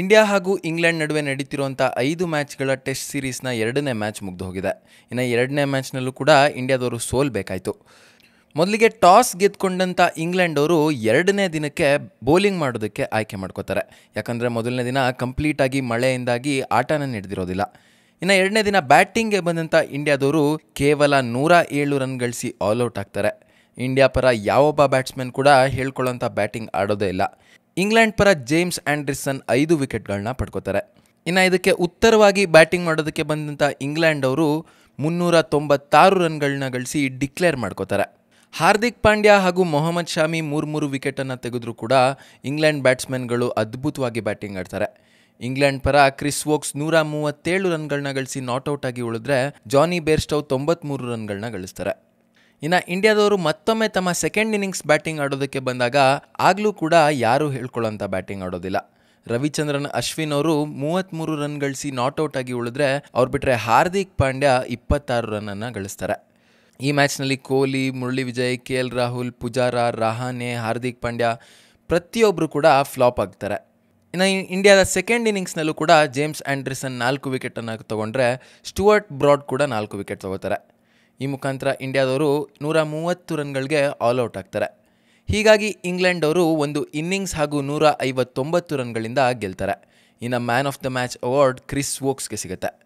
India ಹಾಗೂ England ನಡುವೆ ನಡೀತಿರುವಂಥ ಐದು ಮ್ಯಾಚ್ಗಳ ಟೆಸ್ಟ್ ಸೀರೀಸ್ನ ಎರಡನೇ ಮ್ಯಾಚ್ ಮುಗ್ದು ಹೋಗಿದೆ ಇನ್ನು ಎರಡನೇ ಮ್ಯಾಚ್ನಲ್ಲೂ ಕೂಡ ಇಂಡಿಯಾದವರು ಸೋಲ್ಬೇಕಾಯಿತು. ಮೊದಲಿಗೆ ಟಾಸ್ ಗೆದ್ದುಕೊಂಡಂಥ ಇಂಗ್ಲೆಂಡ್ ಅವರು ಎರಡನೇ ದಿನಕ್ಕೆ ಬೌಲಿಂಗ್ ಮಾಡೋದಕ್ಕೆ ಆಯ್ಕೆ ಮಾಡ್ಕೋತಾರೆ. ಯಾಕಂದರೆ ಮೊದಲನೇ ದಿನ ಕಂಪ್ಲೀಟಾಗಿ ಮಳೆಯಿಂದಾಗಿ ಆಟನ ನಡೆದಿರೋದಿಲ್ಲ ಇನ್ನು ಎರಡನೇ ದಿನ ಬ್ಯಾಟಿಂಗ್ಗೆ ಬಂದಂಥ ಇಂಡಿಯಾದವರು ಕೇವಲ ನೂರ ಏಳು ರನ್ ಗಳಿಸಿ ಆಲ್ಔಟ್ ಆಗ್ತಾರೆ. ಇಂಡಿಯಾ ಪರ ಯಾವೊಬ್ಬ ಬ್ಯಾಟ್ಸ್ಮನ್ ಕೂಡ ಹೇಳ್ಕೊಳ್ಳೋಂಥ ಬ್ಯಾಟಿಂಗ್ ಆಡೋದೇ ಇಲ್ಲ. ಇಂಗ್ಲೆಂಡ್ ಪರ ಜೇಮ್ಸ್ ಆ್ಯಂಡ್ರಿಸನ್ ಐದು ವಿಕೆಟ್ಗಳನ್ನ ಪಡ್ಕೋತಾರೆ. ಇನ್ನು ಇದಕ್ಕೆ ಉತ್ತರವಾಗಿ ಬ್ಯಾಟಿಂಗ್ ಮಾಡೋದಕ್ಕೆ ಬಂದಂಥ ಇಂಗ್ಲೆಂಡ್ ಅವರು ಮುನ್ನೂರ ತೊಂಬತ್ತಾರು ರನ್ಗಳನ್ನ ಗಳಿಸಿ ಡಿಕ್ಲೇರ್ ಮಾಡ್ಕೋತಾರೆ. ಹಾರ್ದಿಕ್ ಪಾಂಡ್ಯ ಹಾಗೂ ಮೊಹಮ್ಮದ್ ಶಾಮಿ ಮೂರು ಮೂರು ವಿಕೆಟನ್ನು ತೆಗೆದರೂ ಕೂಡ ಇಂಗ್ಲೆಂಡ್ ಬ್ಯಾಟ್ಸ್ಮನ್ಗಳು ಅದ್ಭುತವಾಗಿ ಬ್ಯಾಟಿಂಗ್ ಆಡ್ತಾರೆ. ಇಂಗ್ಲೆಂಡ್ ಪರ ಕ್ರಿಸ್ ವೋಕ್ಸ್ ನೂರ ಮೂವತ್ತೇಳು ರನ್ಗಳನ್ನ ಗಳಿಸಿ ನಾಟ್ಔಟ್ ಆಗಿ ಉಳಿದ್ರೆ ಜಾನಿ ಬೇರ್ಸ್ಟವ್ ತೊಂಬತ್ಮೂರು ರನ್ಗಳನ್ನ ಗಳಿಸ್ತಾರೆ. ಇನ್ನು ಇಂಡಿಯಾದವರು ಮತ್ತೊಮ್ಮೆ ತಮ್ಮ ಸೆಕೆಂಡ್ ಇನ್ನಿಂಗ್ಸ್ ಬ್ಯಾಟಿಂಗ್ ಆಡೋದಕ್ಕೆ ಬಂದಾಗ ಆಗಲೂ ಕೂಡ ಯಾರೂ ಹೇಳ್ಕೊಳ್ಳೋಂಥ ಬ್ಯಾಟಿಂಗ್ ಆಡೋದಿಲ್ಲ. ರವಿಚಂದ್ರನ್, ಅಶ್ವಿನ್ ಅವರು ಮೂವತ್ತ್ಮೂರು ರನ್ ಗಳಿಸಿ ನಾಟ್ಔಟ್ ಆಗಿ ಉಳಿದ್ರೆ ಅವ್ರು ಬಿಟ್ಟರೆ ಹಾರ್ದಿಕ್ ಪಾಂಡ್ಯ ಇಪ್ಪತ್ತಾರು ರನ್ನನ್ನು ಗಳಿಸ್ತಾರೆ. ಈ ಮ್ಯಾಚ್ನಲ್ಲಿ ಕೊಹ್ಲಿ, ಮುರಳಿ ವಿಜಯ್, ಕೆ ಎಲ್ ರಾಹುಲ್, ಪುಜಾರ, ರಹಾನೆ, ಹಾರ್ದಿಕ್ ಪಾಂಡ್ಯ ಪ್ರತಿಯೊಬ್ಬರು ಕೂಡ ಫ್ಲಾಪ್ ಆಗ್ತಾರೆ. ಇನ್ನು ಇಂಡಿಯಾದ ಸೆಕೆಂಡ್ ಇನ್ನಿಂಗ್ಸ್ನಲ್ಲೂ ಕೂಡ ಜೇಮ್ಸ್ ಆ್ಯಂಡ್ರಿಸನ್ ನಾಲ್ಕು ವಿಕೆಟನ್ನು ತಗೊಂಡ್ರೆ ಸ್ಟುವರ್ಟ್ ಬ್ರಾಡ್ ಕೂಡ ನಾಲ್ಕು ವಿಕೆಟ್ ತೊಗೋತಾರೆ. ಈ ಮುಖಾಂತರ ಇಂಡಿಯಾದವರು ನೂರ ಮೂವತ್ತು ರನ್ಗಳಿಗೆ ಆಲ್ಔಟ್ ಆಗ್ತಾರೆ. ಹೀಗಾಗಿ ಇಂಗ್ಲೆಂಡ್ ಅವರು ಒಂದು ಇನ್ನಿಂಗ್ಸ್ ಹಾಗೂ ನೂರ ಐವತ್ತೊಂಬತ್ತು ರನ್ಗಳಿಂದ ಗೆಲ್ತಾರೆ. ಇನ್ನು man of the match award Chris ವೋಕ್ಸ್ಗೆ ಸಿಗುತ್ತೆ.